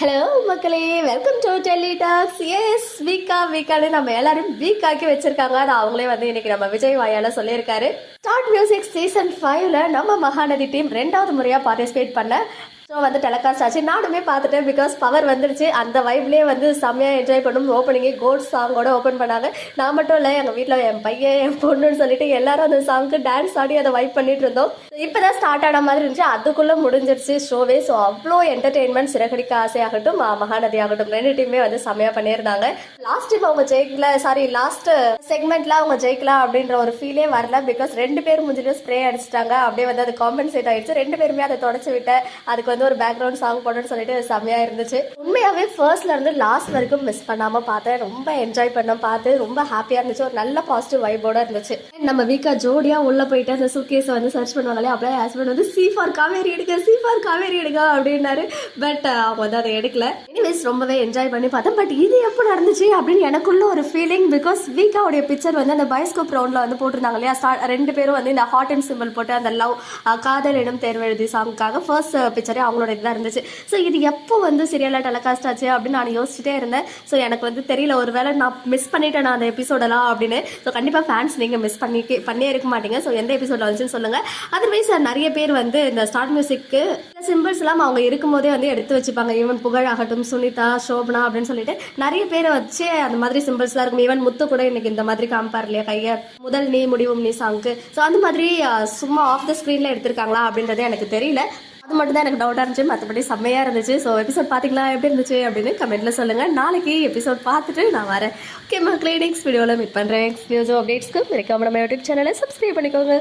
Hello மக்களே. Welcome to Delhi talks எஸ் வீக்கா வீக்கான்னு நம்ம எல்லாரும் வீக் ஆக்கி வச்சிருக்காங்க. அது அவங்களே வந்து இன்னைக்கு நம்ம விஜய் வாயால சொல்லியிருக்காரு. ஸ்டார்ட் மியூசிக் சீசன் ஃபைவ்ல நம்ம மகாநதி டீம் ரெண்டாவது முறையாக பார்ட்டிசிபேட் பண்ண ஸோ வந்து டெலகாஸ்ட் ஆச்சு. நானுமே பார்த்துட்டேன் பிகாஸ் பவர் வந்துருச்சு. அந்த வைப்லேயே வந்து செம்மையாக என்ஜாய் பண்ணும். ஓப்பனிங்கே கோல்ட் சாங்கோட ஓப்பன் பண்ணாங்க. நான் மட்டும் இல்லை எங்கள் வீட்டில் என் பையன் என் பொண்ணுன்னு சொல்லிட்டு எல்லாரும் அந்த சாங்க்கு டான்ஸ் ஆடி அதை வைப் பண்ணிட்டு இருந்தோம். இப்போ தான் ஸ்டார்ட் ஆன மாதிரி இருந்துச்சு. அதுக்குள்ளே முடிஞ்சிருச்சு ஷோவே ஸோ அவ்வளோ என்டர்டெயின்மெண்ட் சிறகடிக்க ஆசையாகட்டும் மகாநதி ஆகட்டும். ரெண்டு டீமே வந்து செம்மையாக பண்ணியிருந்தாங்க. லாஸ்ட் இப்போ அவங்க ஜெயிக்கல சாரி லாஸ்ட் செக்மெண்ட்ல அவங்க ஜெயிக்கலாம் அப்படின்ற ஒரு ஃபீலே வரல. பிகாஸ் ரெண்டு பேர் முஞ்சிலும் ஸ்ப்ரே அடிச்சிட்டாங்க. அப்படியே வந்து அது காம்பன்சேட் ஆயிடுச்சு. ரெண்டு பேருமே அதை தொடச்சு விட்ட அதுக்கு வந்து ஒரு பேக்ரவுண்ட் சாங் போடணும்னு சொல்லிட்டு செம்மையா இருந்துச்சு. உண்மையாவே ஃபர்ஸ்ட்ல இருந்து லாஸ்ட் வரைக்கும் மிஸ் பண்ணாம பார்த்தேன். ரொம்ப என்ஜாய் பண்ண பார்த்து ரொம்ப ஹாப்பியா இருந்துச்சு. ஒரு நல்ல பாசிட்டிவ் வைபோட இருந்துச்சு. நம்ம வீக்கா ஜோடியா உள்ள போயிட்டு அந்த சூட்கேஸ் வந்து சர்ச் பண்ணுவாங்களே அப்படியே ஹஸ்பண்ட் வந்து சி ஃபார் காவேரி எடுக்க சி ஃபார் காவேரி எடுக்க அப்படின்னாரு. பட் அவங்க வந்து அதை எடுக்கல. எனிவேஸ் ரொம்பவே என்ஜாய் பண்ணி பார்த்தேன். பட் இது எப்போ நடந்துச்சு அப்படின்னு எனக்குள்ள ஒரு ஃபீலிங் பிகாஸ் வீக்காவுடைய பிக்சர் வந்து அந்த பயோஸ்கோப் ரவுண்ட்ல வந்து போட்டிருந்தாங்க இல்லையா ரெண்டு பேரும் வந்து இந்த ஹாட் அண்ட் சிம்பிள் போட்டு அந்த லவ் காதல் இடம் தேர்வெழுதி சாங்க்காக ஃபர்ஸ்ட் பிக்சரே அவங்களோட இதாக இருந்துச்சு. ஸோ இது எப்போ வந்து சீரியலாக டெலகாஸ்ட் ஆச்சு அப்படின்னு நான் யோசிச்சுட்டே இருந்தேன். ஸோ எனக்கு வந்து தெரியல ஒரு வேளை நான் மிஸ் பண்ணிட்டேன் நான் அந்த எபிசோடெல்லாம் அப்படின்னு. ஸோ கண்டிப்பாக ஃபேன்ஸ் நீங்கள் மிஸ் பண்ணி பண்ணியே இருக்க மாட்டீங்க. ஸோ எந்த எபிசோட வந்துச்சுன்னு சொல்லுங்கள் அதர்வைஸ் நிறைய பேர் வந்து இந்த ஸ்டார்ட் மியூசிக்கு சிம்பிள்ஸ் எல்லாம் அவங்க இருக்கும்போதே வந்து எடுத்து வச்சுப்பாங்க. ஈவன் புகழ் ஆகட்டும் சுனிதா சோபனா அப்படின்னு சொல்லிட்டு நிறைய பேரை வச்சு அந்த மாதிரி சிம்பிள்ஸ்லாம் இருக்கும். ஈவன் முத்து கூட இன்னைக்கு இந்த மாதிரி காமிப்பார் இல்லையா கையை? முதல் நீ முடிவும் நீ சாங்க்கு ஸோ அந்த மாதிரி சும்மா ஆஃப் த ஸ்க்ரீனில் எடுத்திருக்காங்களா அப்படின்றது எனக்கு தெரியல. அது மட்டும் தான் எனக்கு டவுட்டாக இருந்துச்சு. மற்றபடி செம்மையாக இருந்துச்சு. ஸோ எபிசோட் பார்த்தீங்களா எப்படி இருந்துச்சு அப்படின்னு கமெண்ட்ல சொல்லுங்கள் நாளைக்கு எபிசோட் பார்த்துட்டு நான் வரேன். ஓகே மக்களே நெக்ஸ்ட் வீடியோவில் மீட் பண்ணுறேன் நெக்ஸ்ட் நியூஸ் அப்டேட்ஸ்க்கு மறக்காம நம்ம யூடியூப் சேனலை சப்ஸ்கிரைப் பண்ணிக்கோங்க.